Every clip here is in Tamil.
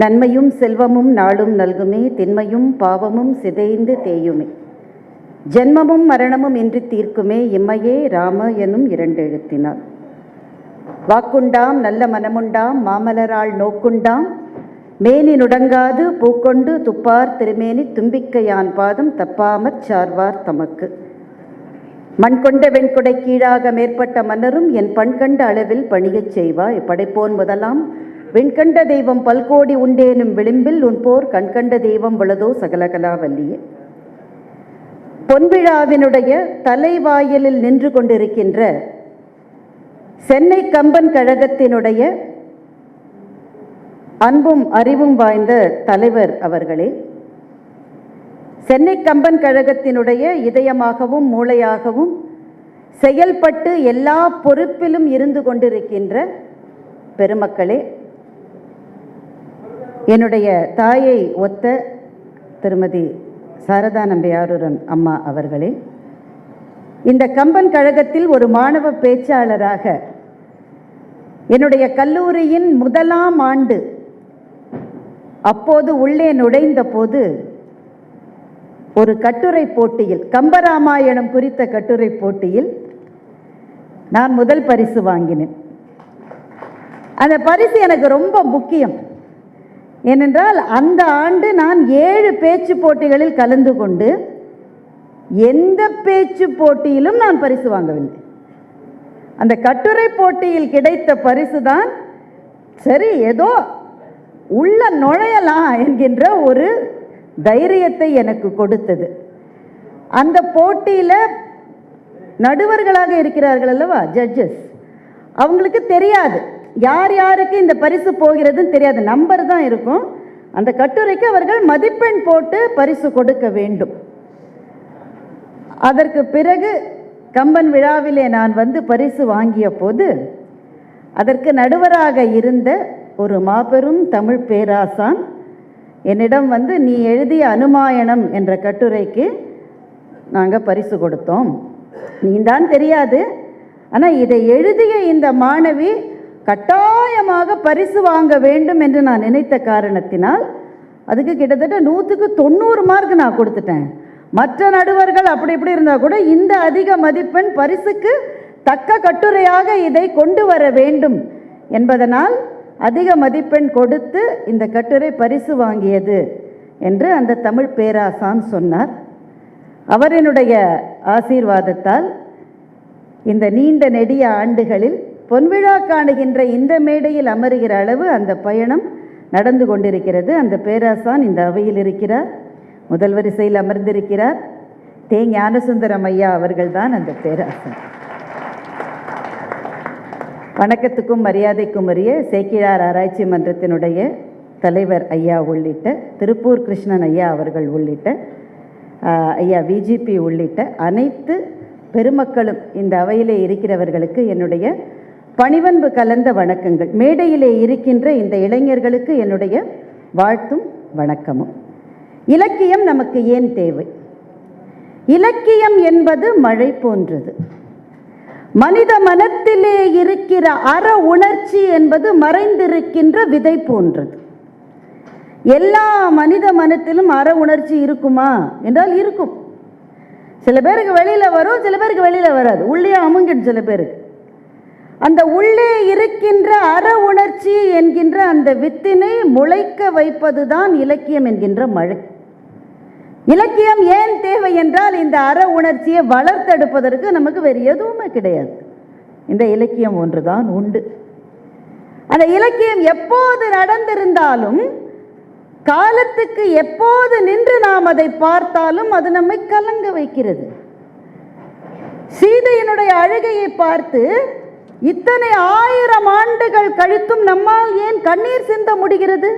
நன்மையும் செல்வமும் நாளும் நல்குமே திண்மையும் பாவமும் சிதைந்து தேயுமே. ஜென்மமும் மரணமும் இன்றி தீர்க்குமே இம்மையே ராம எனும் இரண்டெழுத்தினார். வாக்குண்டாம் நல்ல மனமுண்டாம் மாமலரால் நோக்குண்டாம் மேனி நுடங்காது பூக்கொண்டு துப்பார் திருமேனி தும்பிக்கையான் பாதம் தப்பாமற் சார்வார் தமக்கு. மண் கொண்ட வெண்கொடை கீழாக மேற்பட்ட மன்னரும் என் பண்கண்ட அளவில் பணியச் செய்வாய் படைப்போன் முதலாம் வெண்கண்ட தெய்வம் பல்கோடி உண்டேனும் விளிம்பில் உன் போர் கண்கண்ட தெய்வம் வலதோ சகலகலாவல்லியே பொன்விழாவினுடைய தலைவாயிலில் நின்று கொண்டிருக்கின்ற சென்னை கம்பன் கழகத்தினுடைய அன்பும் அறிவும் வாய்ந்த தலைவர் அவர்களே சென்னை கம்பன் கழகத்தினுடைய இதயமாகவும் மூளையாகவும் செயல்பட்டு எல்லா பொறுப்பிலும் இருந்து கொண்டிருக்கின்ற பெருமக்களே என்னுடைய தாயை ஒத்த திருமதி சாரதா நம்பியாருடன் அம்மா அவர்களே இந்த கம்பன் கழகத்தில் ஒரு மாணவ பேச்சாளராக என்னுடைய கல்லூரியின் முதலாம் ஆண்டு அப்போது உள்ளே நுழைந்த போது ஒரு கட்டுரை போட்டியில் கம்பராமாயணம் குறித்த கட்டுரை போட்டியில் நான் முதல் பரிசு வாங்கினேன். அந்த பரிசு எனக்கு ரொம்ப முக்கியம். ஏனென்றால் அந்த ஆண்டு நான் ஏழு பேச்சு போட்டிகளில் கலந்து கொண்டு எந்த பேச்சு போட்டியிலும் நான் பரிசு வாங்கவில்லை. அந்த கட்டுரை போட்டியில் கிடைத்த பரிசு தான் சரி ஏதோ உள்ள நுழையலாம் என்கின்ற ஒரு தைரியத்தை எனக்கு கொடுத்தது. அந்த போட்டியில் நடுவர்களாக இருக்கிறார்கள் அல்லவா? ஜட்ஜஸ் அவங்களுக்கு தெரியாது. யார் யாருக்கு இந்த பரிசு போகிறதுன்னு தெரியாது நம்பர் தான் இருக்கும். அந்த கட்டுரைக்கு அவர்கள் மதிப்பெண் போட்டு பரிசு கொடுக்க வேண்டும். அதற்கு பிறகு கம்பன் விழாவிலே நான் வந்து பரிசு வாங்கிய போது அதற்கு நடுவராக இருந்த ஒரு மாபெரும் தமிழ் பேராசான் என்னிடம் வந்து நீ எழுதிய அனுமாயணம் என்ற கட்டுரைக்கு நாங்கள் பரிசு கொடுத்தோம். நீ தான் தெரியாது. ஆனால் இதை எழுதிய இந்த மாணவி கட்டாயமாக பரிசு வாங்க வேண்டும் என்று நான் நினைத்த காரணத்தினால் அதுக்கு கிட்டத்தட்ட நூற்றுக்கு தொண்ணூறு மார்க் நான் கொடுத்துட்டேன். மற்ற நடுவர்கள் அப்படி இப்படி இருந்தால் கூட இந்த அதிக மதிப்பெண் பரிசுக்கு தக்க கட்டுரையாக இதை கொண்டு வர வேண்டும் என்பதனால் அதிக மதிப்பெண் கொடுத்து இந்த கட்டுரை பரிசு வாங்கியது என்று அந்த தமிழ் பேராசான் சொன்னார். அவரினுடைய ஆசீர்வாதத்தால் இந்த நீண்ட நெடிய ஆண்டுகளில் பொன்விழா காணுகின்ற இந்த மேடையில் அமருகிற அளவு அந்த பயணம் நடந்து கொண்டிருக்கிறது. அந்த பேராசான் இந்த அவையில் இருக்கிறார். முதல் வரிசையில் அமர்ந்திருக்கிறார். தே ஞானசுந்தரம் ஐயா அவர்கள்தான் அந்த பேராசான். வணக்கத்துக்கும் மரியாதைக்கும் உரிய சேக்கிழார் ஆராய்ச்சி மன்றத்தினுடைய தலைவர் ஐயா உள்ளிட்ட திருப்பூர் கிருஷ்ணன் ஐயா அவர்கள் உள்ளிட்ட ஐயா விஜிபி உள்ளிட்ட அனைத்து பெருமக்களும் இந்த அவையிலே இருக்கிறவர்களுக்கு என்னுடைய பணிவன்பு கலந்த வணக்கங்கள். மேடையிலே இருக்கின்ற இந்த இளைஞர்களுக்கு என்னுடைய வாழ்த்தும் வணக்கமும். இலக்கியம் நமக்கு ஏன் தேவை? இலக்கியம் என்பது மழை போன்றது. மனித மனத்திலே இருக்கிற அற உணர்ச்சி என்பது மறைந்திருக்கின்ற விதை போன்றது. எல்லா மனித மனத்திலும் அற உணர்ச்சி இருக்குமா? என்றால் இருக்கும். சில பேருக்கு வெளியில் வரும் சில பேருக்கு வெளியில் வராது. உள்ளே அமுங்கிடும் சில பேருக்கு. அந்த உள்ளே இருக்கின்ற அற உணர்ச்சி என்கின்ற அந்த வித்தினை முளைக்க வைப்பதுதான் இலக்கியம் என்கின்ற மழை. இலக்கியம் ஏன் தேவை என்றால் இந்த அற உணர்ச்சியை வளர்த்தெடுப்பதற்கு நமக்கு வேறு எதுவுமே கிடையாது. இந்த இலக்கியம் ஒன்றுதான் உண்டு. அந்த இலக்கியம் எப்போது நடந்திருந்தாலும் காலத்துக்கு எப்போது நின்று நாம் அதை பார்த்தாலும் அது நம்மை கலங்க வைக்கிறது. சீதையினுடைய அழுகையை பார்த்து இத்தனை ஆயிரம் ஆண்டுகள் கழித்தும் நம்மால் ஏன் கண்ணீர் சிந்த முடிகிறது?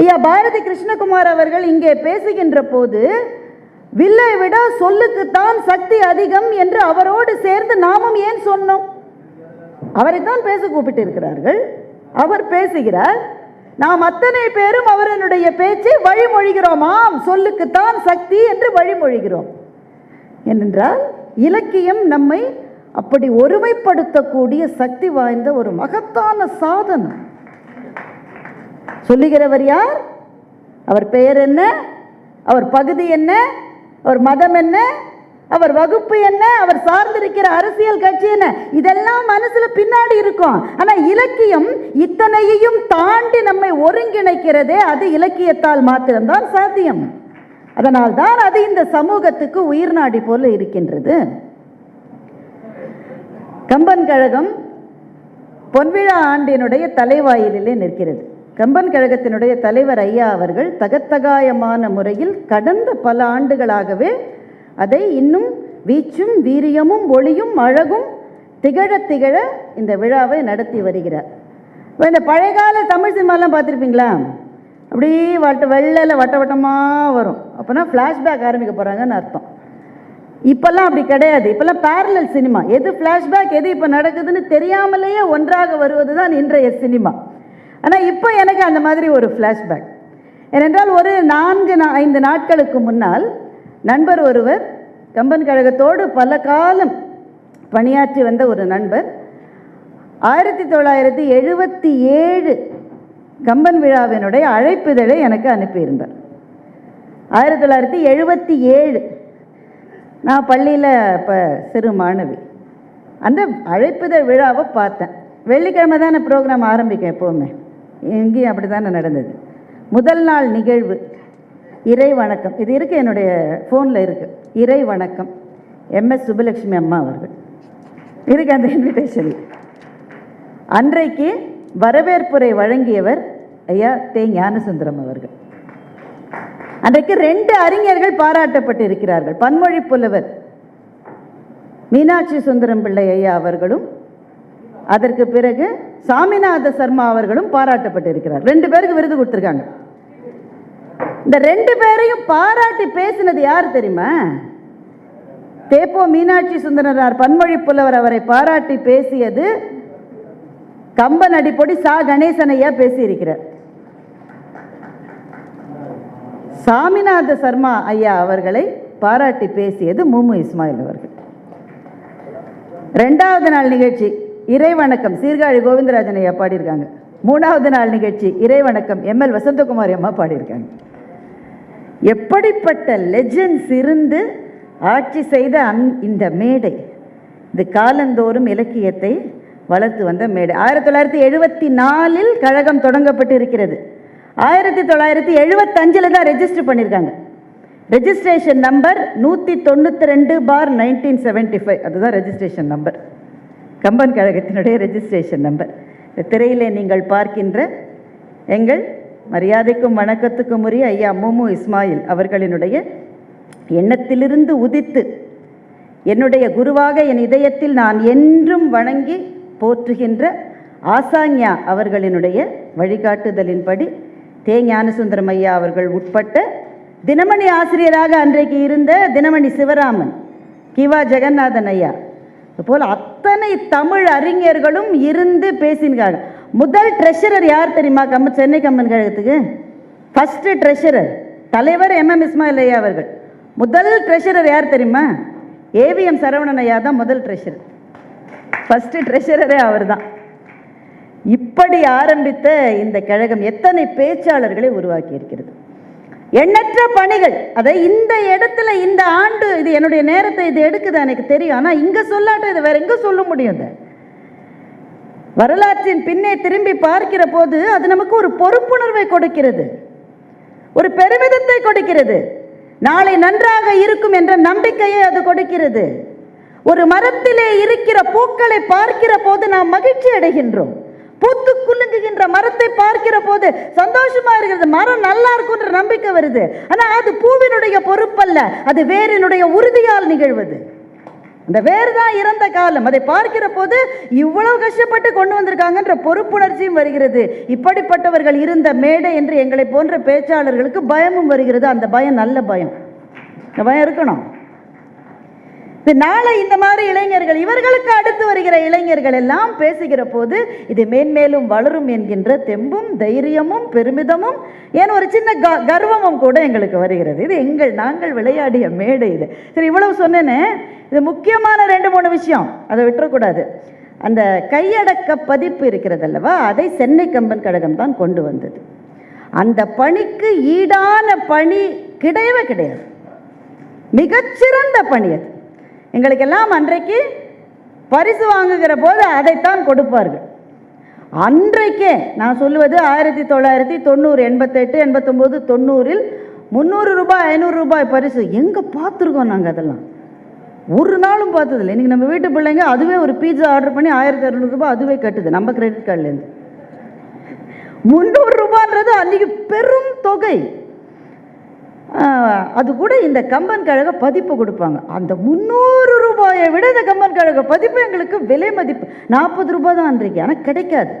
ஐயா பாரதி கிருஷ்ணகுமார் அவர்கள் இங்கே பேசுகின்ற போது வில்லை விட சொல்லுக்குத்தான் சக்தி அதிகம் என்று அவரோடு சேர்ந்து நாமும் ஏன் சொன்னோம்? அவரை தான் பேச கூப்பிட்டு இருக்கிறார்கள் அவர் பேசுகிறார் நாம் அத்தனை பேரும் அவரனுடைய பேச்சை வழிமொழிகிறோம் ஆம் சொல்லுக்குத்தான் சக்தி என்று வழிமொழிகிறோம். ஏனென்றால் இலக்கியம் நம்மை அப்படி ஒருமைப்படுத்தக்கூடிய சக்தி வாய்ந்த ஒரு மகத்தான சாதனம் சொல்லுகிறவர் யார்? அவர் பெயர் என்ன? அவர் பகுதி என்ன? அவர் மதம் என்ன? அவர் வகுப்பு என்ன? அவர் சார்ந்திருக்கிற அரசியல் கட்சி என்ன? இதெல்லாம் மனசுல பின்னாடி இருக்கும். ஆனா இலக்கியம் இத்தனையையும் தாண்டி நம்மை ஒருங்கிணைக்கிறதே அது இலக்கியத்தால் மாத்திரம்தான் சாத்தியம். அதனால்தான் அது இந்த சமூகத்துக்கு உயிர் நாடி போல இருக்கின்றது. கம்பன் கழகம் பொன்விழா ஆண்டினுடைய தலைவாயிலிலே நிற்கிறது. கம்பன் கழகத்தினுடைய தலைவர் ஐயா அவர்கள் தகத்தகாயமான முறையில் கடந்த பல ஆண்டுகளாகவே அதை இன்னும் வீச்சும் வீரியமும் ஒளியும் அழகும் திகழ திகழ இந்த விழாவை நடத்தி வருகிறார். இப்போ இந்த பழையகால தமிழ் சினிமாலாம் பார்த்துருப்பீங்களா? அப்படியே வட்ட வெள்ளையில் வட்ட வட்டமாக வரும். அப்போனா ஃப்ளாஷ்பேக் ஆரம்பிக்க போகிறாங்கன்னு அர்த்தம். இப்போல்லாம் அப்படி கிடையாது. இப்போல்லாம் பேரலல் சினிமா எது ஃப்ளாஷ்பேக் எது இப்போ நடக்குதுன்னு தெரியாமலேயே ஒன்றாக வருவது தான் இன்றைய சினிமா ஆனால் இப்போ எனக்கு அந்த மாதிரி ஒரு ஃப்ளாஷ்பேக் ஏனென்றால் ஒரு நான்கு நா- ஐந்து நாட்களுக்கு முன்னால் நண்பர் ஒருவர் கம்பன் கழகத்தோடு பல காலம் பணியாற்றி வந்த ஒரு நண்பர் ஆயிரத்தி தொள்ளாயிரத்தி எழுபத்தி ஏழு கம்பன் விழாவினுடைய அழைப்பிதழை எனக்கு அனுப்பியிருந்தார். ஆயிரத்தி தொள்ளாயிரத்தி எழுபத்தி ஏழு நான் பள்ளியில் இப்போ சிறு மாணவி. அந்த அழைப்புதல் விழாவை பார்த்தேன். வெள்ளிக்கிழமை தானே ப்ரோக்ராம் ஆரம்பிக்கும் எப்போவுமே. இங்கேயும் அப்படி தானே நடந்தது. முதல் நாள் நிகழ்வு. இறை வணக்கம். இது இருக்குது என்னுடைய ஃபோனில் இருக்குது இறை வணக்கம். எம்எஸ் சுப்புலட்சுமி அம்மா அவர்கள். இருக்கு அந்த இன்விடேஷன் அன்றைக்கு வரவேற்புரை வழங்கியவர் ஐயா தே. ஞானசுந்தரம் அவர்கள். அன்றைக்கு ரெண்டு அறிஞர்கள் பாராட்டப்பட்டு இருக்கிறார்கள் பன்மொழி புலவர் மீனாட்சி சுந்தரம் பிள்ளை ஐயா அவர்களும் அதற்கு பிறகு சாமிநாத சர்மா அவர்களும் பாராட்டப்பட்டு இருக்கிறார் ரெண்டு பேருக்கு விருது கொடுத்துருக்காங்க. இந்த ரெண்டு பேரையும் பாராட்டி பேசினது யார் தெரியுமா? தேப்போ மீனாட்சி சுந்தரனார். பன்மொழி புலவர் அவரை பாராட்டி பேசியது கம்பன் அடிப்பொடி சா. கணேசன் ஐயா பேசியிருக்கிறார். சாமிநாத சர்மா ஐயா அவர்களை பாராட்டி பேசியது முமு இஸ்மாயில் அவர்கள். ரெண்டாவது நாள் நிகழ்ச்சி இறை வணக்கம் சீர்காழி கோவிந்தராஜன் ஐயா பாடியிருக்காங்க. மூணாவது நாள் நிகழ்ச்சி இறை வணக்கம் எம்எல் வசந்தகுமாரி அம்மா பாடியிருக்காங்க. எப்படிப்பட்ட லெஜெண்ட்ஸ் இருந்து ஆட்சி செய்த அந் இந்த மேடை இது காலந்தோறும் இலக்கியத்தை வளர்த்து வந்த மேடை. ஆயிரத்தி தொள்ளாயிரத்தி எழுபத்தி நாலில் கழகம் தொடங்கப்பட்டு இருக்கிறது. ஆயிரத்தி தொள்ளாயிரத்தி எழுபத்தஞ்சில் தான் ரெஜிஸ்டர் பண்ணியிருக்காங்க ரெஜிஸ்ட்ரேஷன் நம்பர் நூற்றி தொண்ணூற்றி ரெண்டு பார் நைன்டீன் செவன்ட்டி ஃபைவ் அதுதான் ரெஜிஸ்ட்ரேஷன் நம்பர் கம்பன் கழகத்தினுடைய ரெஜிஸ்ட்ரேஷன் நம்பர் இந்த திரையிலே நீங்கள் பார்க்கின்ற எங்கள் மரியாதைக்கும் வணக்கத்துக்கும் உரிய ஐயா முமு இஸ்மாயில் அவர்களினுடைய எண்ணத்திலிருந்து உதித்து என்னுடைய குருவாக என் இதயத்தில் நான் என்றும் வணங்கி போற்றுகின்ற ஆசாங்யா அவர்களினுடைய வழிகாட்டுதலின்படி தே ஞானசுந்தரம் ஐயா அவர்கள் உட்பட்ட தினமணி ஆசிரியராக அன்றைக்கு இருந்த தினமணி சிவராமன் கிவா ஜெகநாதன் ஐயா. போல் அத்தனை தமிழ் அறிஞர்களும் இருந்து பேசினாங்க முதல் ட்ரெஷரர் யார் தெரியுமா? கம்ம சென்னை கம்பன் கழகத்துக்கு? ஃபஸ்ட்டு ட்ரெஷரர் தலைவர் எம்எம் இஸ்மாயில் ஐயா அவர்கள். முதல் ட்ரெஷரர் யார் தெரியுமா? ஏவிஎம் சரவணன் ஐயா தான் முதல் ட்ரெஷரர் ஃபஸ்ட்டு ட்ரெஷரரே அவர் தான் இப்படி ஆரம்பித்த இந்த கழகம் எத்தனை பேச்சாளர்களை உருவாக்கி இருக்கிறது எண்ணற்ற பணிகள் அதை இந்த இடத்துல இந்த ஆண்டு இது என்னுடைய நேரத்தை இது எடுக்குது எனக்கு தெரியும். ஆனால் இங்கே சொல்லாட்ட இது வேற எங்கே சொல்ல முடியும் இதை? வரலாற்றின் பின்னே திரும்பி பார்க்கிற போது அது நமக்கு ஒரு பொறுப்புணர்வை கொடுக்கிறது. ஒரு பெருமிதத்தை கொடுக்கிறது. நாளை நன்றாக இருக்கும் என்ற நம்பிக்கையை அது கொடுக்கிறது. ஒரு மரத்திலே இருக்கிற பூக்களை பார்க்கிற போது நாம் மகிழ்ச்சி அடைகின்றோம். பூத்து குலுங்குகின்ற மரத்தை பார்க்கிற போது சந்தோஷமா இருக்கிறது. மரம் நல்லா இருக்குன்ற நம்பிக்கை வருது. ஆனா அது பூவினுடைய பொறுப்பல்ல. அது வேரினுடைய உறுதியால் நிகழ்வது. அந்த வேர் தான் இறந்த காலம். அதை பார்க்கிற போது இவ்வளவு கஷ்டப்பட்டு கொண்டு வந்திருக்காங்கன்ற பொறுப்புணர்ச்சியும் வருகிறது. இப்படிப்பட்டவர்கள் இருந்த மேடை என்று எங்களை போன்ற பேச்சாளர்களுக்கு பயமும் வருகிறது. அந்த பயம் நல்ல பயம். இந்த பயம் இருக்கணும். நாளை இந்த மாதிரி இளைஞர்கள் இவர்களுக்கு அடுத்து வருகிற இளைஞர்கள் எல்லாம் பேசுகிற போது இது மேன்மேலும் வளரும் என்கின்ற தெம்பும் தைரியமும் பெருமிதமும் ஏன் ஒரு சின்ன க கர்வமும் கூட எங்களுக்கு வருகிறது. இது எங்கள் நாங்கள் விளையாடிய மேடை இது. சரி இவ்வளவு சொன்னேனே. இது முக்கியமான ரெண்டு மூணு விஷயம். அதை விட்டுறக்கூடாது. அந்த கையடக்க பதிப்பு இருக்கிறது அல்லவா? அதை சென்னை கம்பன் கழகம் தான் கொண்டு வந்தது. அந்த பணிக்கு ஈடான பணி கிடையவே கிடையாது. மிகச்சிறந்த பணி அது. எங்களுக்கெல்லாம் அன்றைக்கு பரிசு வாங்குகிற போது அதைத்தான் கொடுப்பார்கள். அன்றைக்கே நான் சொல்லுவது ஆயிரத்தி தொள்ளாயிரத்தி தொண்ணூறு எண்பத்தெட்டு எண்பத்தொம்போது தொண்ணூறில் முந்நூறு ரூபாய் ஐநூறு ரூபாய் பரிசு. எங்கே பார்த்துருக்கோம் நாங்கள் அதெல்லாம்? ஒரு நாளும் பார்த்ததில்லை. இன்றைக்கி நம்ம வீட்டு பிள்ளைங்க அதுவே ஒரு பீட்சா ஆர்டர் பண்ணி ஆயிரத்தி இரநூறுபா அதுவே கட்டுது நம்ம கிரெடிட் கார்டுலேருந்து முந்நூறு ரூபான்றது அன்றைக்கி பெரும் தொகை. அது கூட இந்த கம்பன் கழக பதிப்பு கொடுப்பாங்க. அந்த முந்நூறு ரூபாயை விட இந்த கம்பன் கழக பதிப்பு எங்களுக்கு விலை மதிப்பு. நாற்பது ரூபாய் தான் அன்றைக்கு ஆனால் கிடைக்காது.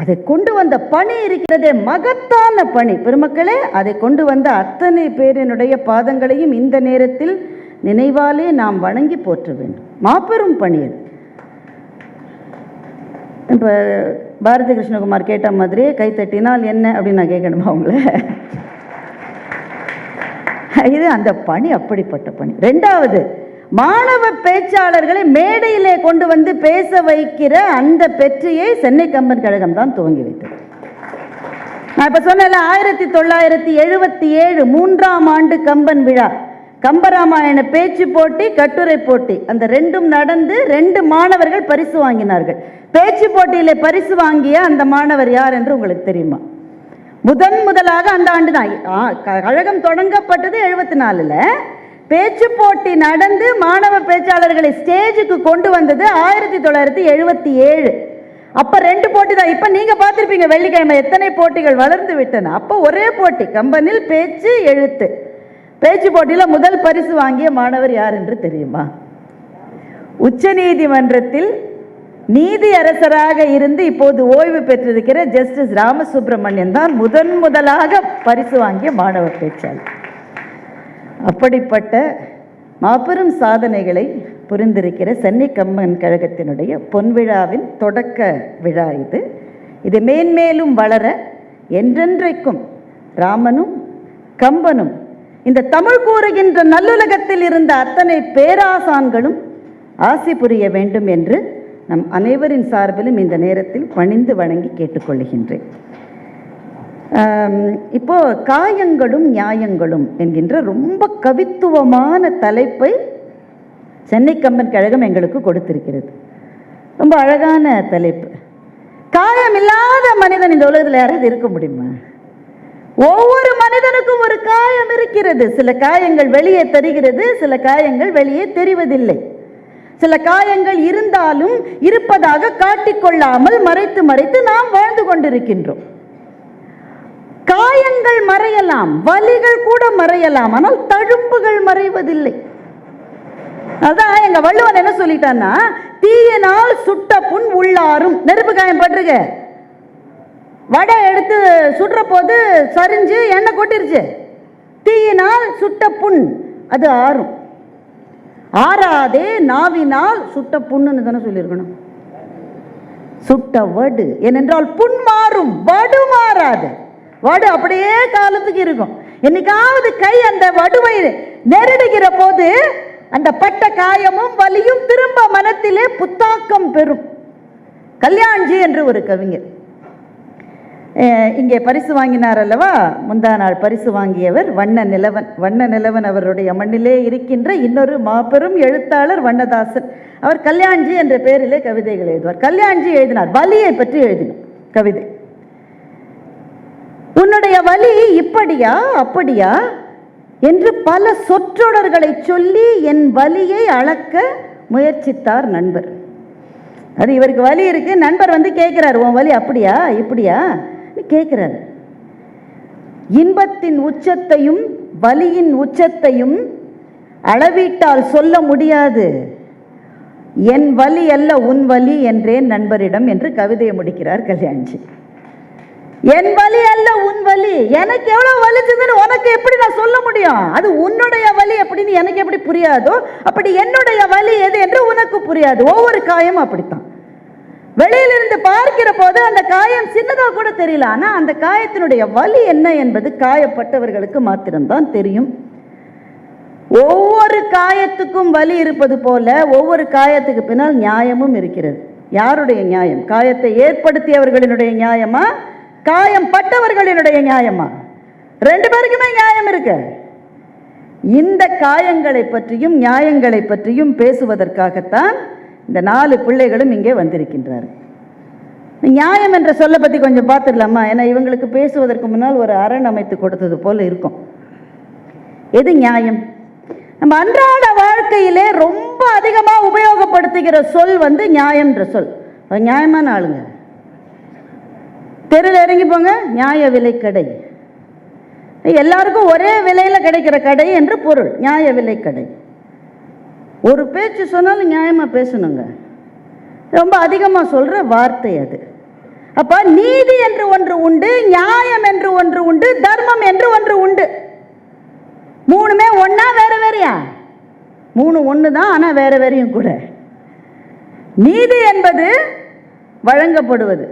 அதை கொண்டு வந்த பணி இருக்கிறதே மகத்தான பணி. பெருமக்களே அதை கொண்டு வந்த அத்தனை பேரினுடைய பாதங்களையும் இந்த நேரத்தில் நினைவாலே நாம் வணங்கி போற்ற வேண்டும். மாபெரும் பணி அது. இப்போ பாரதி கிருஷ்ணகுமார் கேட்ட மாதிரியே கைத்தட்டினால் என்ன அப்படின்னு நான் கேட்கணுமா அவங்கள இது அந்த பணி அப்படிப்பட்ட பணி. ரெண்டாவது மாணவ பேச்சாளர்களை மேடையிலே கொண்டு வந்து பேச வைக்கிற அந்த பெற்றியை சென்னை கம்பன் கழகம் தான் துவங்கி வைத்தது. நான் இப்போ சொன்னல ஆயிரத்தி தொள்ளாயிரத்தி எழுபத்தி ஏழு மூன்றாம் ஆண்டு கம்பன் விழா. கம்பராமாயண பேச்சு போட்டி கட்டுரை போட்டி அந்த ரெண்டும் நடந்து ரெண்டு மாணவர்கள் பரிசு வாங்கினார்கள். பேச்சு போட்டியிலே பரிசு வாங்கிய அந்த மாணவர் யார் என்று உங்களுக்கு தெரியுமா? முதன் முதலாக அந்த ஆண்டு தான் ஆ, க- கழகம் தொடங்கப்பட்டது எழுபத்தி நாலில் பேச்சு போட்டி நடந்து மாணவ பேச்சாளர்களை ஸ்டேஜுக்கு கொண்டு வந்தது ஆயிரத்தி தொள்ளாயிரத்தி எழுபத்தி ஏழு. அப்போ ரெண்டு போட்டி தான். இப்போ நீங்கள் பார்த்துருப்பீங்க வெள்ளிக்கிழமை எத்தனை போட்டிகள் வளர்ந்து விட்டன. அப்போ ஒரே போட்டி கம்பனில் பேச்சு எழுத்து. பேச்சு போட்டியில் முதல் பரிசு வாங்கிய மாணவர் யார் என்று தெரியுமா? உச்சநீதிமன்றத்தில் நீதி அரசராக இருந்து இப்போது ஓய்வு பெற்றிருக்கிற ஜஸ்டிஸ் ராமசுப்பிரமணியன் தான் முதன் முதலாக பரிசு வாங்கிய மாணவ பேச்சாளர். அப்படிப்பட்ட மாபெரும் சாதனைகளை புரிந்திருக்கிற சென்னை கம்மன் கழகத்தினுடைய பொன்விழாவின் தொடக்க விழா இது. இது மேன்மேலும் வளர என்றென்றைக்கும் ராமனும் கம்பனும் இந்த தமிழ் கூறுகின்ற நல்லுலகத்தில் இருந்த அத்தனை பேராசான்களும் ஆசி புரிய வேண்டும் என்று நம் அனைவரின் சார்பிலும் இந்த நேரத்தில் பணிந்து வணங்கி கேட்டுக்கொள்கின்றேன். இப்போ காயங்களும் நியாயங்களும் என்கின்ற ரொம்ப கவித்துவமான தலைப்பை சென்னை கம்பன் கழகம் எங்களுக்கு கொடுத்திருக்கிறது. ரொம்ப அழகான தலைப்பு. காயம் இல்லாத மனிதன் இந்த உலகத்தில் யாராவது இருக்க முடியுமா? ஒவ்வொரு மனிதனுக்கும் ஒரு காயம் இருக்கிறது. சில காயங்கள் வெளியே தெரிகிறது சில காயங்கள் வெளியே தெரிவதில்லை. சில காயங்கள் இருந்தாலும் இருப்பதாக காட்டிக்கொள்ளாமல் மறைத்து மறைத்து நாம் வாழ்ந்து கொண்டிருக்கின்றோம். காயங்கள் மறையலாம் வலிகள் கூட மறையலாம் ஆனால் தழும்புகள் மறைவதில்லை. அதான் எங்க வள்ளுவன் என்ன சொல்லிட்டான்னா தீயினால் சுட்ட புண் உள்ளாரும். நெருப்பு காயம் பட்டிருக்க. வடை எடுத்து சுடுற போது சரிஞ்சு எண்ணெய் கொட்டிருச்சு. தீயினால் சுட்ட புண் அது ஆறும். ஆறாதே நாவினால் சுட்ட புண்ணுன்னு தானே சொல்லியிருக்கணும். சுட்ட வடு. ஏனென்றால் புண் மாறும் வடு மாறாது. வடு அப்படியே காலத்துக்கு இருக்கும். என்னைக்காவது கை அந்த வடுவை நெருடுகிற போது அந்த பட்ட காயமும் வலியும் திரும்ப மனத்திலே புத்தாக்கம் பெறும். கல்யாண்ஜி என்று ஒரு கவிஞர். இங்கே பரிசு வாங்கினார் அல்லவா? முந்தா நாள் பரிசு வாங்கியவர் வண்ண நிலவன் வண்ண நிலவன் அவருடைய மண்ணிலே இருக்கின்ற இன்னொரு மாபெரும் எழுத்தாளர் வண்ணதாசன். அவர் கல்யாண்ஜி என்ற பெயரிலே கவிதைகள் எழுதுவார். கல்யாண்ஜி எழுதினார். வலியை பற்றி எழுதினார் கவிதை. உன்னுடைய வலி இப்படியா அப்படியா? என்று பல சொற்றொடர்களை சொல்லி என் வலியை அளக்க முயற்சித்தார் நண்பர். அது இவருக்கு வலி இருக்கு. நண்பர் வந்து கேட்கிறார் உன் வலி அப்படியா இப்படியா? கேட்குறார். இன்பத்தின் உச்சத்தையும் வலியின் உச்சத்தையும் அளவீட்டால் சொல்ல முடியாது. என் வலி அல்ல உன் வலி என்றேன் நண்பரிடம் என்று கவிதையை முடிக்கிறார் கல்யாண்ஜி. என் வலி அல்ல உன் வலி. எனக்கு எவ்வளவு வலிச்சதுன்னு உனக்கு எப்படி நான் சொல்ல முடியும்? அது உன்னுடைய வலி அப்படின்னு எனக்கு எப்படி புரியாதோ அப்படி என்னுடைய வலி எது என்று உனக்கு புரியாது. ஒவ்வொரு காயமும் அப்படித்தான். வெளியிலிருந்து பார்க்கிற போது அந்த காயம் சின்னதாக கூட தெரியல. ஆனால் அந்த காயத்தினுடைய வலி என்ன என்பது காயப்பட்டவர்களுக்கு மாத்திரம்தான் தெரியும். ஒவ்வொரு காயத்துக்கும் வலி இருப்பது போல ஒவ்வொரு காயத்துக்கு பின்னால் நியாயமும் இருக்கிறது. யாருடைய நியாயம்? காயத்தை ஏற்படுத்தியவர்களினுடைய நியாயமா? காயம் பட்டவர்களினுடைய நியாயமா? ரெண்டு பேருக்குமே நியாயம் இருக்கு. இந்த காயங்களை பற்றியும் நியாயங்களை பற்றியும் பேசுவதற்காகத்தான் இந்த நாலு பிள்ளைகளும் இங்கே வந்திருக்கின்றார்கள் நியாயம் என்ற சொல்லை பற்றி கொஞ்சம் பார்த்துடலாமா? ஏன்னா இவங்களுக்கு பேசுவதற்கு முன்னால் ஒரு அரண் அமைத்து கொடுத்தது போல் இருக்கும். எது நியாயம்? நம்ம அன்றாட வாழ்க்கையிலே ரொம்ப அதிகமாக உபயோகப்படுத்துகிற சொல் வந்து நியாயம்ன்ற சொல். அது நியாயமான ஆளுங்க. தெருவில் இறங்கி போங்க நியாய விலை கடை. எல்லாருக்கும் ஒரே விலையில் கிடைக்கிற கடை என்று பொருள் நியாய விலை கடை. ஒரு பேச்சு சொன்னாலும் நியாயமாக பேசணுங்க. ரொம்ப அதிகமாக சொல்கிற வார்த்தை அது. அப்போ நீதி என்று ஒன்று உண்டு நியாயம் என்று ஒன்று உண்டு தர்மம் என்று ஒன்று உண்டு. மூணுமே ஒன்றா வேறு வேறையா? மூணு ஒன்று தான் ஆனால் வேறு வேறையும் கூட. நீதி என்பது வழங்கப்படுவது.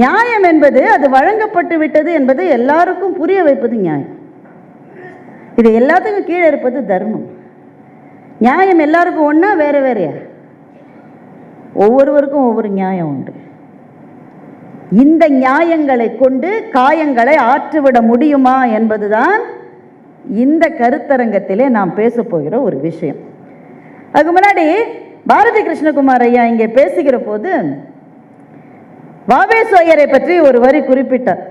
நியாயம் என்பது அது வழங்கப்பட்டு விட்டது என்பது எல்லாருக்கும் புரிய வைப்பது நியாயம். இது எல்லாத்துக்கும் கீழே இருப்பது தர்மம். நியாயம் எல்லாருக்கும் ஒன்றா வேறு வேறையா? ஒவ்வொருவருக்கும் ஒவ்வொரு நியாயம் உண்டு. இந்த நியாயங்களை கொண்டு காயங்களை ஆற்றுவிட முடியுமா என்பதுதான் இந்த கருத்தரங்கத்திலே நாம் பேச போகிற ஒரு விஷயம். அதுக்கு முன்னாடி பாரதி கிருஷ்ணகுமார் ஐயா இங்கே பேசுகிற போது வாவேஸ்வயரை பற்றி ஒரு வரி குறிப்பிட்டார்.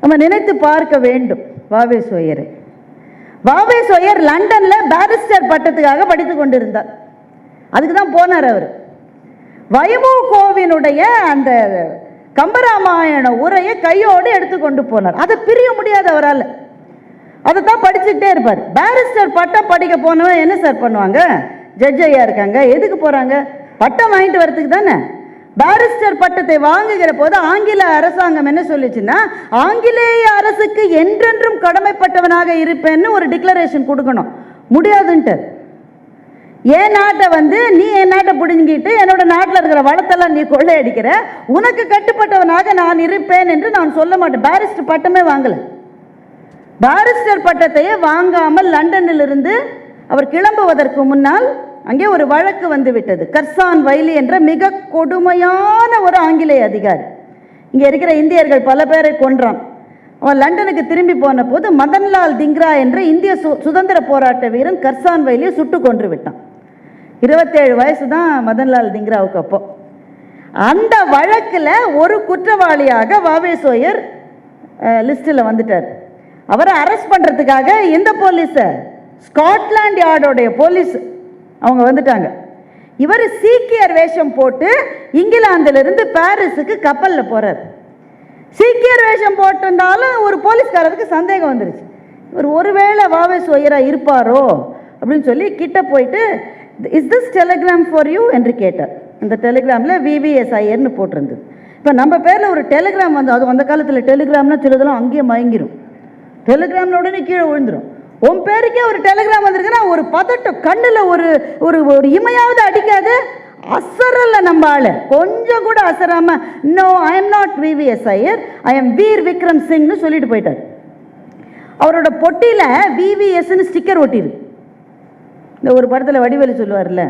நம்ம நினைத்து பார்க்க வேண்டும் வாவேஸ்வயரை வாவேஸ்வயர் லண்டனில் பேரிஸ்டர் பட்டத்துக்காக படித்து கொண்டிருந்தார். அதுக்கு தான் போனார் அவர். வைமு கோவினுடைய அந்த கம்பராமாயண உரையை கையோடு எடுத்துக்கொண்டு போனார். அதை பிரிய முடியாது அவரால். அதை தான் படிச்சுக்கிட்டே இருப்பார். பேரிஸ்டர் பட்டம் படிக்க போனவன் என்ன சார் பண்ணுவாங்க? ஜட்ஜ் ஐயா இருக்காங்க. எதுக்கு போகிறாங்க பட்டம் வாங்கிட்டு வரதுக்கு தானே? பாரிஸ்டர் பட்டத்தை வாங்குகிற போது ஆங்கில அரசாங்கம் என்ன சொல்லுச்சுன்னா ஆங்கிலேய அரசுக்கு என்றென்றும் கடமைப்பட்டவனாக இருப்பேன்னு ஒரு டிக்ளரேஷன் கொடுக்கணும். முடியாதுன்ட்டு. என் நாட்டை வந்து நீ என் நாட்டை பிடுங்கிட்டு என்னோட நாட்டில் இருக்கிற வளத்தெல்லாம் நீ கொள்ளையடிக்கிற உனக்கு கட்டுப்பட்டவனாக நான் இருப்பேன் என்று நான் சொல்ல மாட்டேன். பாரிஸ்டர் பட்டமே வாங்கலை. பாரிஸ்டர் பட்டத்தையே வாங்காமல் லண்டனிலிருந்து அவர் கிளம்புவதற்கு முன்னால் அங்கே ஒரு வழக்கு வந்து விட்டது கர்சான் வைலி என்ற மிக கொடுமையான ஒரு ஆங்கிலேய அதிகாரி. இங்கே இருக்கிற இந்தியர்கள் பல பேரை கொன்றான். அவன் லண்டனுக்கு திரும்பி போன போது மதன்லால் திங்ரா என்ற இந்திய சு சுதந்திர போராட்ட வீரன் கர்சான் வைலியை சுட்டு கொன்று விட்டான். இருபத்தேழு வயசு தான் மதன்லால் திங்ராவுக்கு அப்போ. அந்த வழக்கில் ஒரு குற்றவாளியாக வாவேசோயர் லிஸ்ட்டில் வந்துட்டார். அவரை அரெஸ்ட் பண்ணுறதுக்காக எந்த போலீஸை ஸ்காட்லாண்ட் யார்டோடைய போலீஸ் அவங்க வந்துட்டாங்க. இவர் சீக்கியர் வேஷம் போட்டு இங்கிலாந்திலிருந்து பாரிஸுக்கு கப்பலில் போகிறார் சீக்கியர் வேஷம் போட்டிருந்தாலும் ஒரு போலீஸ்காரருக்கு சந்தேகம் வந்துருச்சு. இவர் ஒருவேளை வாவேஸ் ஒயராக இருப்பாரோ அப்படின்னு சொல்லி கிட்ட போயிட்டு is this telegram for you என்று கேட்டார். அந்த டெலிகிராமில் விவிஎஸ்ஐயர்னு போட்டிருந்தது. இப்போ நம்ம பேரில் ஒரு டெலிகிராம் வந்து அது அந்த காலத்தில் டெலிகிராம்னா சிலதெல்லாம் அங்கேயே மயங்கிடும் டெலிகிராம்னு உடனே கீழே விழுந்துடும் உன் பேருக்கே ஒரு டெலிகிராம் வந்திருக்குன்னா ஒரு பதட்டம் கண்ணில் ஒரு ஒரு ஒரு இமையாவது அடிக்காது. அசரல்ல நம்ம ஆளு. கொஞ்சம் கூட அசராம no I am not V V S Iyer. I am Veer Vikram சிங்னு சொல்லிட்டு போயிட்டார். அவரோட பொட்டியில் விவிஎஸ்ன்னு ஸ்டிக்கர் ஒட்டிடு இந்த ஒரு படத்தில் வடிவேலு சொல்லுவார்ல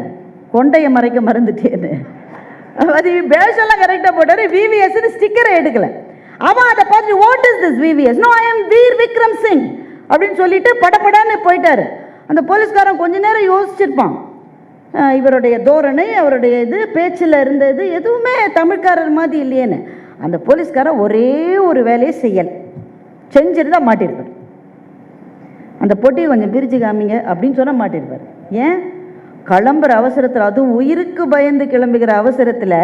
கொண்டையை மறைக்க மறந்துட்டேன்னு. அது பேஷெல்லாம் கரெக்டாக போட்டார். விவிஎஸ்ன்னு ஸ்டிக்கரை எடுக்கல. அவன் அதை பார்த்து what is this V V S no I am Veer Vikram Singh. அப்படின்னு சொல்லிட்டு படப்படான்னு போயிட்டாரு. அந்த போலீஸ்காரன் கொஞ்ச நேரம் யோசிச்சிருப்பான். இவருடைய தோரணை அவருடைய இது பேச்சில் இருந்தது எதுவுமே தமிழ்காரர் மாதிரி இல்லையேன்னு. அந்த போலீஸ்காரன் ஒரே ஒரு வேலையை செய்யலை. செஞ்சிருந்தா மாட்டிருப்பார். அந்த பொட்டியை கொஞ்சம் பிரித்து காமிங்க அப்படின்னு சொன்னால் மாட்டிருப்பார். ஏன்? கிளம்புற அவசரத்தில் அதுவும் உயிருக்கு பயந்து கிளம்புகிற அவசரத்தில்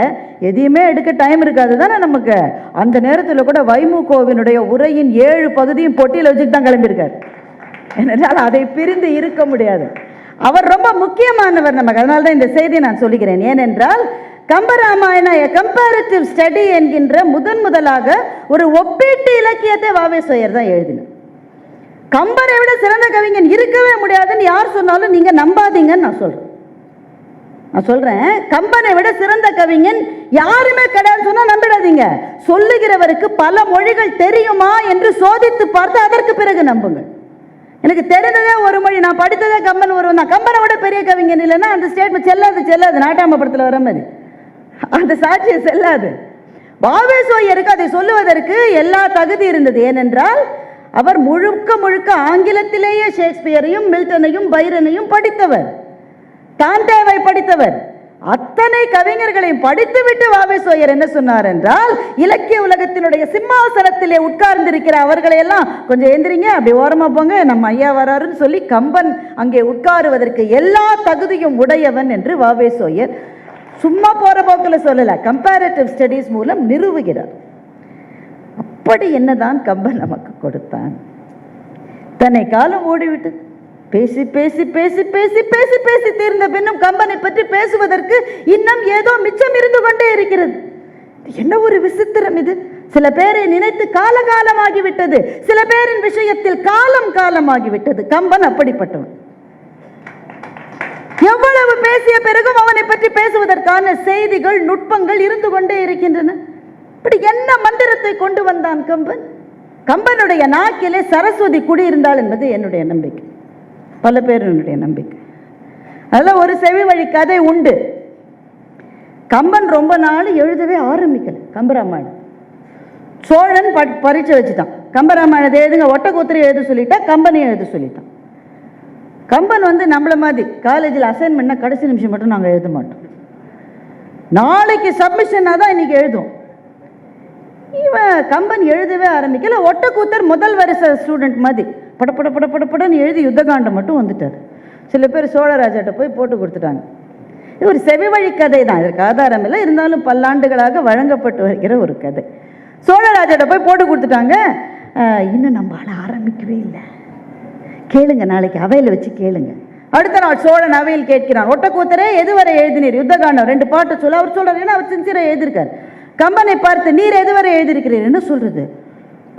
எதையுமே எடுக்க டைம் இருக்காது தானே நமக்கு? அந்த நேரத்தில் கூட வைமுகோவினுடைய உரையின் ஏழு பகுதியும் பொட்டியில் வச்சுட்டு தான் கிளம்பியிருக்கார். ஏனென்றால் அதை பிரிந்து இருக்க முடியாது. அவர் ரொம்ப முக்கியமானவர் நமக்கு. அதனால தான் இந்த செய்தியை நான் சொல்லுகிறேன். ஏனென்றால் கம்பராமாயண கம்பேரிட்டிவ் ஸ்டடி என்கின்ற முதன் முதலாக ஒரு ஒப்பீட்டு இலக்கியத்தை வாவேஸ்வயர் தான் எழுதினார். கம்பரை விட சிறந்த கவிஞன் இருக்கவே முடியாதுன்னு யார் சொன்னாலும் நீங்கள் நம்பாதீங்கன்னு நான் சொல்கிறேன் நான் சொல்றேன் கம்பனை விட சிறந்த கவிஞன் யாருமே கிடையாது சொன்னா நம்பிடாதீங்க. சொல்லுகிறவருக்கு பல மொழிகள் தெரியுமா என்று சோதித்து பார்த்து அதற்கு பிறகு நம்புங்கள். எனக்கு தெரிந்ததே ஒரு மொழி நான் படித்ததே கம்பன் ஒருவன் நான் கம்பனை விட பெரிய கவிஞன் இல்லைன்னா அந்த ஸ்டேட்மெண்ட் செல்லாது செல்லாது. நாட்டாம படத்தில் வர மாதிரி. அந்த சாட்சியம் செல்லாது. பாவேசோயருக்கு அதை சொல்லுவதற்கு எல்லா தகுதி இருந்தது. ஏனென்றால் அவர் முழுக்க முழுக்க ஆங்கிலத்திலேயே ஷேக்ஸ்பியரையும் மில்டனையும் பைரனையும் படித்தவர். தாண்டேவை படித்தவர். அத்தனை கவிஞர்களையும் படித்துவிட்டு வாவேசோயர் என்ன சொன்னார் என்றால் இலக்கிய உலகத்தினுடைய சிம்மாசனத்திலே உட்கார்ந்திருக்கிற அவர்களை எல்லாம் கொஞ்சம் எந்திரிங்க அப்படி ஓரமா போங்க நம்ம ஐயா வராருன்னு சொல்லி கம்பன் அங்கே உட்காருவதற்கு எல்லா தகுதியும் உடையவன் என்று வாவேசோயர் சும்மா போற போக்கில் சொல்லல கம்பேரிட்டிவ் ஸ்டடீஸ் மூலம் நிறுவுகிறார். அப்படி என்னதான் கம்பன் நமக்கு கொடுத்தான். தன்னை காலம் ஓடிவிட்டது பேசி பேசி பேசி பேசி பேசி பேசி தீர்ந்த பின்னும் கம்பனை பற்றி பேசுவதற்கு இன்னும் ஏதோ மிச்சம் இருந்து கொண்டே இருக்கிறது. என்ன ஒரு விசித்திரம் இது? சில பேரை நினைத்து காலகாலமாகிவிட்டது. சில பேரின் விஷயத்தில் காலம் காலமாகிவிட்டது. கம்பன் அப்படிப்பட்டவன். எவ்வளவு பேசிய பிறகும் அவனை பற்றி பேசுவதற்கான செய்திகள் நுட்பங்கள் இருந்து கொண்டே இருக்கின்றன. இப்படி என்ன மந்திரத்தை கொண்டு வந்தான் கம்பன்? கம்பனுடைய நாக்கிலே சரஸ்வதி குடியிருந்தாள் என்பது என்னுடைய நம்பிக்கை. பல பேருடைய நம்பிக்கை. அதில் ஒரு செவி வழி கதை உண்டு. கம்பன் ரொம்ப நாள் எழுதவே ஆரம்பிக்கல கம்பராமாயணம். சோழன் ப பரீட்சை வச்சுட்டான். கம்பராமாயணத்தை எழுதுங்க ஒட்டக்கூத்திரி எழுத சொல்லிட்டா கம்பனையும் எழுத சொல்லிட்டான். கம்பன் வந்து நம்மள மாதிரி காலேஜில் அசைன்மெண்ட்னா கடைசி நிமிஷம் மட்டும் நாங்கள் எழுத மாட்டோம். நாளைக்கு சப்மிஷனாக தான் இன்றைக்கி எழுதுவோம். இவன் கம்பன் எழுதவே ஆரம்பிக்கல ஒட்டக்கூத்தர் முதல் வரிசை ஸ்டூடெண்ட் மாதிரி. படப்பட பட பட படன்னு எழுதி யுத்தகாண்டம் மட்டும் வந்துட்டார். சில பேர் சோழராஜாட்ட போய் போட்டு கொடுத்துட்டாங்க. இது ஒரு செவிவழி கதை தான். இதற்கு ஆதாரம் இல்லை. இருந்தாலும் பல்லாண்டுகளாக வழங்கப்பட்டு வருகிற ஒரு கதை. சோழராஜாட்ட போய் போட்டு கொடுத்துட்டாங்க. இன்னும் நம்ம ஆள ஆரம்பிக்கவே இல்லை. கேளுங்க நாளைக்கு அவையில் வச்சு கேளுங்க. அடுத்த நாள் சோழன் அவையில் கேட்கிறான். ஒட்டக்கூத்தரே எதுவரை எழுதினீர்? யுத்தகாண்டம் ரெண்டு பாட்டு சொல்ல. அவர் சொல்கிறார் ஏன்னா அவர் சின்சியராக எழுதியிருக்கார். கம்பனை பார்த்து நீர் எதுவரை எழுதியிருக்கிறீர்? என்ன சொல்கிறது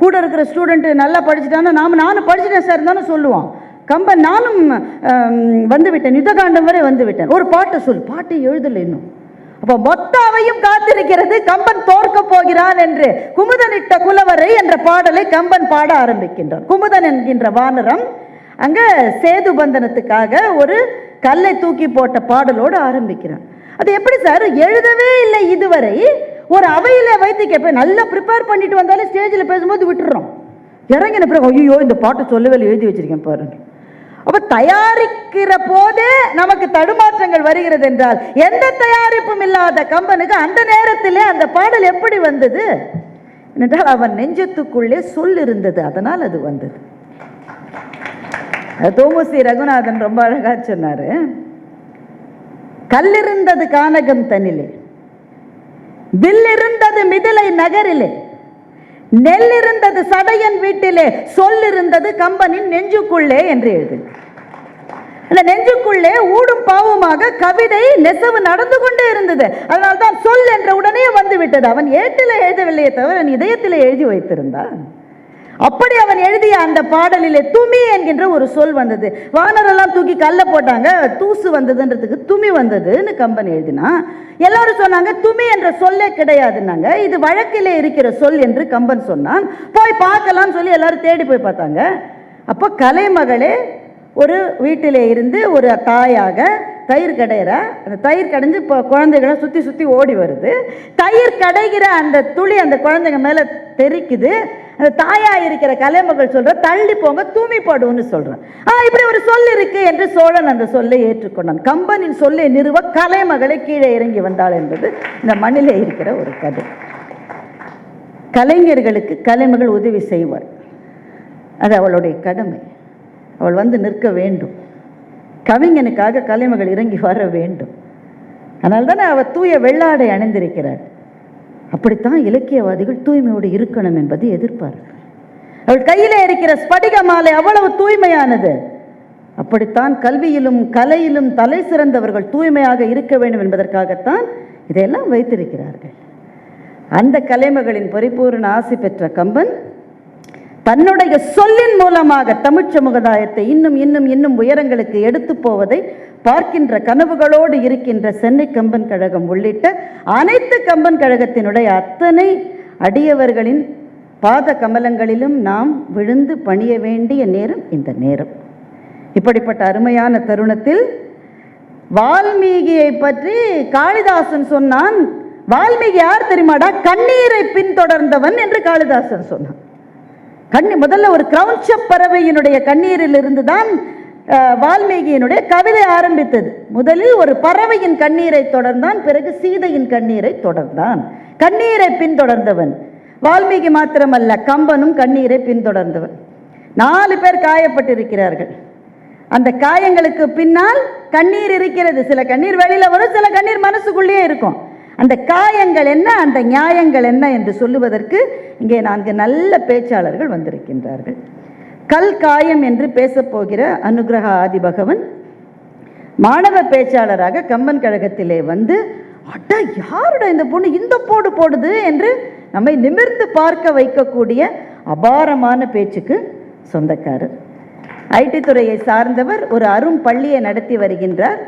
கூட இருக்கிற ஸ்டூடெண்ட்டு நல்லா படிச்சுட்டான்னா நாம் நானும் படிச்சுட்டேன் சார் தானே சொல்லுவான். கம்பன் நானும் வந்துவிட்டேன். வந்து விட்டேன் யுத்தகாண்டம் வரை வந்து விட்டேன் ஒரு பாட்டு சொல். பாட்டு எழுதலை இன்னும். அப்போ மொத்த அவையும் காத்திருக்கிறது கம்பன் தோற்க போகிறான் என்று குமுதனிட்ட குலவரை என்ற பாடலை கம்பன் பாட ஆரம்பிக்கின்றான். குமுதன் என்கின்ற வானரம் அங்கே சேது பந்தனத்துக்காக ஒரு கல்லை தூக்கி போட்ட பாடலோடு ஆரம்பிக்கிறான். அது எப்படி சார் எழுதவே இல்லை இதுவரை. ஒரு அவையில் வைத்து கேட்பேன் நல்லா ப்ரிப்பேர் பண்ணிட்டு வந்தாலும் ஸ்டேஜில் பேசும்போது விட்டுறோம். இறங்கின பிறகு ஐயோ இந்த பாட்டு சொல்லவே எழுதி வச்சிருக்கேன் பாருங்க அப்ப தயாரிக்கிற போதே நமக்கு தடுமாற்றங்கள் வருகிறது என்றால் எந்த தயாரிப்பும் இல்லாத கம்பனுக்கு அந்த நேரத்திலே அந்த பாடல் எப்படி வந்தது? என்றால் அவன் நெஞ்சத்துக்குள்ளே சொல் இருந்தது அதனால் அது வந்தது. தோமுசி ரகுநாதன் ரொம்ப அழகா சொன்னாரு. கல்லிருந்தது கானகம் தனிலே வில்லிருந்தது மிதிலை நகரிலே. நெல்லிருந்தது சடையன் வீட்டிலே. சொல்லிருந்தது கம்பனின் நெஞ்சுக்குள்ளே என்று எழுது அந்த நெஞ்சுக்குள்ளே ஊடும் பாவமாக கவிதை நெசவு நடந்து கொண்டே இருந்தது. அதனால்தான் சொல் என்ற உடனே வந்து விட்டது அவன் ஏட்டில் எழுதவில்லையே தவிர இதயத்தில் எழுதி வைத்திருந்தான். அப்படி அவன் எழுதிய அந்த பாடலிலே துமி என்கின்ற ஒரு சொல் வந்தது. வானரெல்லாம் தூக்கி கல்ல போட்டாங்க. தூசு வந்ததுன்றதுக்கு துமி வந்ததுன்னு கம்பன் எழுதினா எல்லாரும் சொன்னாங்க துமி என்ற சொல்லே கிடையாதுன்னாங்க. இது வழக்கிலே இருக்கிற சொல் என்று கம்பன் சொன்னான். போய் பார்க்கலாம்னு சொல்லி எல்லாரும் தேடி போய் பார்த்தாங்க. அப்போ கலைமகளே ஒரு வீட்டிலே இருந்து ஒரு தாயாக தயிர் கடையிற அந்த தயிர் கடைஞ்சு இப்போ குழந்தைகளை சுற்றி சுற்றி ஓடி வருது. தயிர் கடைகிற அந்த துளி அந்த குழந்தைங்க மேலே தெரிக்குது. அந்த தாயா இருக்கிற கலைமகள் சொல்ற தள்ளி போங்க தூமி போடுன்னு சொல்கிறேன் ஆ இப்படி ஒரு சொல் இருக்கு என்று சோழன் அந்த சொல்லை ஏற்றுக்கொண்டான். கம்பனின் சொல்லை நிறுவ கலைமகளை கீழே இறங்கி வந்தாள் என்பது இந்த மண்ணிலே இருக்கிற ஒரு கதை. கலைஞர்களுக்கு கலைமகள் உதவி செய்வார் அது அவளுடைய கடமை. அவள் வந்து நிற்க வேண்டும். கவிஞனுக்காக கலைமகள் இறங்கி வர வேண்டும். அதனால் தானே அவள் தூய வெள்ளாடை அணிந்திருக்கிறாள் அப்படித்தான் இலக்கியவாதிகள் தூய்மையோடு இருக்கணும் என்பதை எதிர்ப்பார்கள் அவள் கையில் இருக்கிற ஸ்படிக மாலை அவ்வளவு தூய்மையானது. அப்படித்தான் கல்வியிலும் கலையிலும் தலை சிறந்தவர்கள் தூய்மையாக இருக்க வேண்டும் என்பதற்காகத்தான் இதையெல்லாம் வைத்திருக்கிறார்கள். அந்த கலைமகளின் பரிபூர்ண ஆசி பெற்ற கம்பன் தன்னுடைய சொல்லின் மூலமாக தமிழ் சமுதாயத்தை இன்னும் இன்னும் இன்னும் உயரங்களுக்கு எடுத்து போவதை பார்க்கின்ற கனவுகளோடு இருக்கின்ற சென்னை கம்பன் கழகம் உள்ளிட்ட அனைத்து கம்பன் கழகத்தினுடைய அத்தனை அடியவர்களின் பாத கமலங்களிலும் நாம் விழுந்து பணிய வேண்டிய நேரம் இந்த நேரம். இப்படிப்பட்ட அருமையான தருணத்தில் வால்மீகியை பற்றி காளிதாசன் சொன்னான். வால்மீகி யார் தெரியுமாடா? கண்ணீரை பின்தொடர்ந்தவன் என்று காளிதாசன் சொன்னான். கண்ணி முதல்ல ஒரு கிரௌஞ்ச பறவையினுடைய கண்ணீரிலிருந்து தான் வால்மீகியினுடைய கவிதை ஆரம்பித்தது. முதலில் ஒரு பறவையின் கண்ணீரை தொடர்ந்தான் பிறகு சீதையின் கண்ணீரை தொடர்ந்தான். கண்ணீரை பின்தொடர்ந்தவன். வால்மீகி மாத்திரமல்ல கம்பனும் கண்ணீரை பின்தொடர்ந்தவன். நாலு பேர் காயப்பட்டிருக்கிறார்கள். அந்த காயங்களுக்கு பின்னால் கண்ணீர் இருக்கிறது. சில கண்ணீர் வெளியில் வரும் சில கண்ணீர் மனசுக்குள்ளேயே இருக்கும். அந்த காயங்கள் என்ன அந்த நியாயங்கள் என்ன என்று சொல்லுவதற்கு இங்கே நான்கு நல்ல பேச்சாளர்கள் வந்திருக்கின்றார்கள். கல் காயம் என்று பேசப்போகிற அனுகிரக ஆதிபகவன் மாணவ பேச்சாளராக கம்பன் கழகத்திலே வந்து அட யாருடா இந்த பொண்ணு இந்த போடு போடுது என்று நம்மை நிமிர்ந்து பார்க்க வைக்கக்கூடிய அபாரமான பேச்சுக்கு சொந்தக்காரர். ஐடி துறையை சார்ந்தவர் ஒரு அரும் பள்ளியை நடத்தி வருகின்றார்.